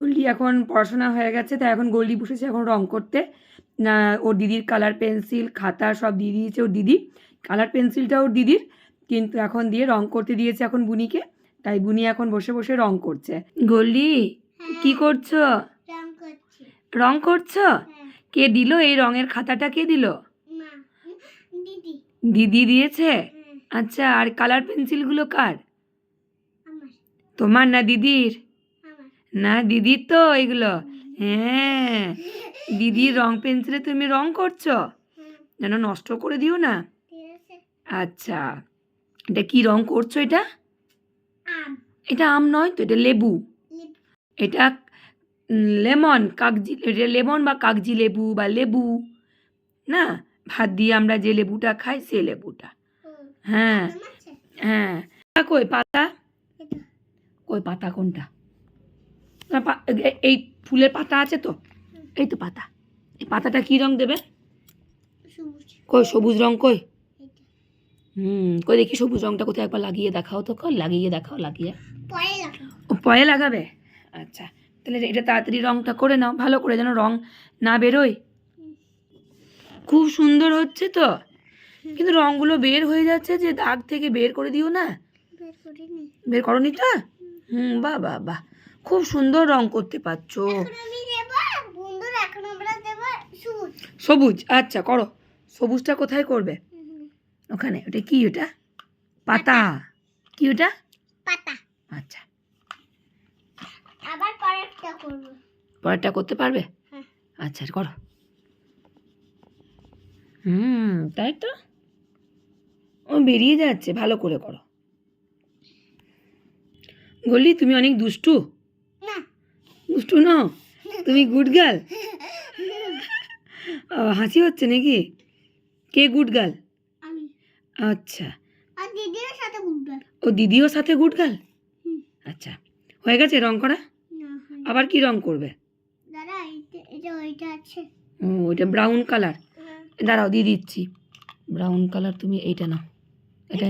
গোল্ডি এখন পড়াশোনা হয়ে গেছে তাই এখন গোল্ডি বসেছে এখন রং করতে। না ওর দিদির কালার পেন্সিল খাতা সব দিয়ে দিয়েছে ওর দিদি। কালার পেন্সিলটা ওর দিদির কিন্তু এখন দিয়ে রং করতে দিয়েছে এখন বুনিকে তাই বুনি এখন বসে বসে রং করছে। গোল্ডি কি করছ? রং করছি। হ্যাঁ। কে দিল এই রঙের খাতাটা? কে দিল? দিদি। দিয়েছে? হ্যাঁ। আচ্ছা আর কালার পেন্সিলগুলো কার? তোমার না দিদির? না দিদির তো এগুলো হ্যাঁ। দিদির রং পেন্সিলে তুমি রং করছ? যেন নষ্ট করে দিও না। আচ্ছা এটা কি রং করছ এটা? এটা আম নয় তো এটা লেবু। এটা লেমন কাগজি এটা লেমন বা কাগজি লেবু বা লেবু না? ভাত দিয়ে আমরা যে লেবুটা খাই সে লেবুটা। হ্যাঁ হ্যাঁ। কই পাতা? কই পাতা কোনটা? এই ফুলের পাতা আছে তো? এই তো পাতা। এই পাতাটা কি রং দেবে? কই সবুজ রং কই? হুম কই দেখি সবুজ রংটা কোথায়? একবার লাগিয়ে দেখাও তো কর লাগিয়ে দেখাও লাগিয়ে। ও পয়ে লাগাবে? আচ্ছা তাহলে এটা তাড়াতাড়ি রংটা করে নাও ভালো করে যেন রং না বেরোয়। খুব সুন্দর হচ্ছে তো। কিন্তু রংগুলো বের হয়ে যাচ্ছে যে দাগ থেকে বের করে দিও না। বের করিনি। তো? হুম বাহ বাহ বাহ। খুব সুন্দর রং করতে পারছ। সবুজ। আচ্ছা করো। সবুজটা কোথায় করবে? ওখানে ওটা কি ওটা? পাতা। কি ওটা? পাতা। আচ্ছা। আবার পরেরটা করব। পরেরটা করতে পারবে? হ্যাঁ। আচ্ছা করো। হুম তাই তো? ও বেরিয়ে যাচ্ছে ভালো করে করো। গলি তুমি অনেক দুষ্টু। দুষ্টু নও তুমি গুড গার্ল হাসি হচ্ছে নাকি? কে গুড গার্ল আচ্ছা। ও দিদিও সাথে গুড গার্ল আচ্ছা। হয়ে গেছে রং করা? আবার কি রং করবে? ও ওইটা ব্রাউন কালার হ্যাঁ। দাঁড়াও দিয়ে দিচ্ছি। ব্রাউন কালার তুমি এইটা নাও। এটা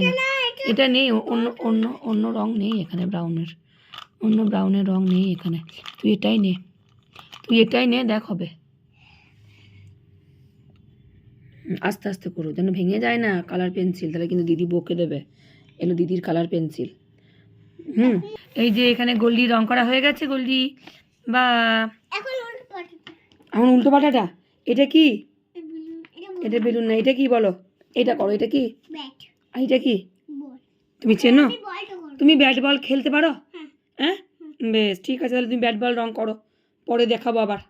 এটা নেই অন্য অন্য অন্য রং নেই এখানে ব্রাউনের অন্য ব্রাউনের রং নেই এখানে। তুই এটাই নে। তুই এটাই নে দেখ হবে। আস্তে আস্তে করো যেন ভেঙে যায় না কালার পেন্সিল তাহলে কিন্তু দিদি বকে দেবে। এলো দিদির কালার পেন্সিল হুম? এই যে এখানে গোল্ডি রং করা হয়ে গেছে গোল্ডি। বা এখন উল্টো পাল্টা এখন উল্টো পাল্টাটা? এটা কি? এটা বেলুন না এটা কি বলো? এটা করো এটা কি? ব্যাট। আর এটা কি? বল। তুমি চেনো? তুমি ব্যাট বল খেলতে পারো? বেশ ঠিক আছে তাহলে তুমি ব্যাট বল রং করো পরে দেখাবো আবার।